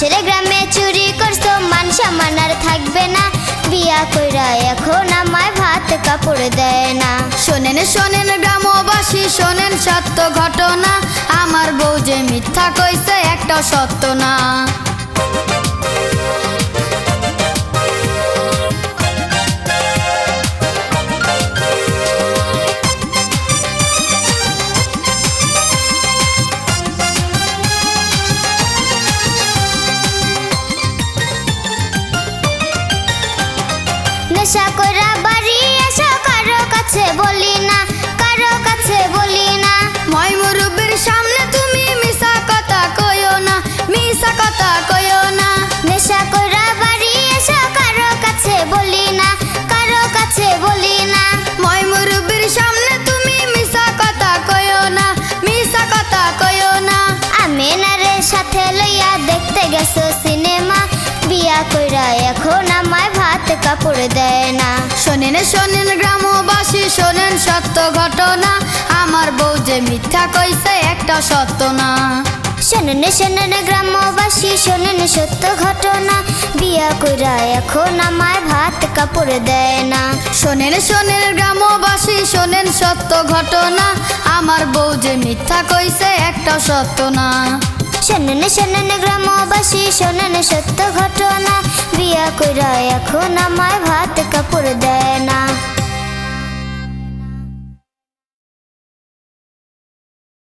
পাশের গ্রামে চুরি করছ, মান সম্মান আর থাকবে না। বিয়া কইরা এখন আমায় ভাত, কাপড় দেয় না। শোনেন শোনেন গ্রামবাসী, শোনেন সত্য ঘটনা। আমার বউ যে মিথ্যা কইছে, একটা সত্য না। নেশা কইরা বাড়ি এসো কারও কাছে বলি না কারও কাছে বলি না। মই মুরব্বীর সামনে তুমি মিশা কথা কইও না মিশা কথা কইও না। নেশা কইরা বাড়ি এসো কারও কাছে বলি না কারও কাছে বলি না। মই মুরব্বীর সামনে তুমি মিশা কথা কইও না মিশা কথা কইও না। আমি নারে সাথে লইয়া দেখতে গেছো সিনেমা বিয়া কইরা এখন কাপড় দেয় না। শোনেন শোনেন গ্রামবাসী শোনেন সত্য ঘটনা। আমার বউ যে মিথ্যা কইছে একটা সত্য না। শোনেন শোনেন গ্রামবাসী শোনেন সত্য ঘটনা। বিয়া কইরা এখন আমায় ভাত কাপড় দেয় না। শোনেন শোনেন গ্রামবাসী শোনেন সত্য ঘটনা। আমার বউ যে মিথ্যা কইছে একটা সত্য না। শোনেন শোনেন গ্রামবাসী শোনেন সত্য ঘটনা। বিয়া কইরা এখন আমায় ভাত কাপড় দেয় না।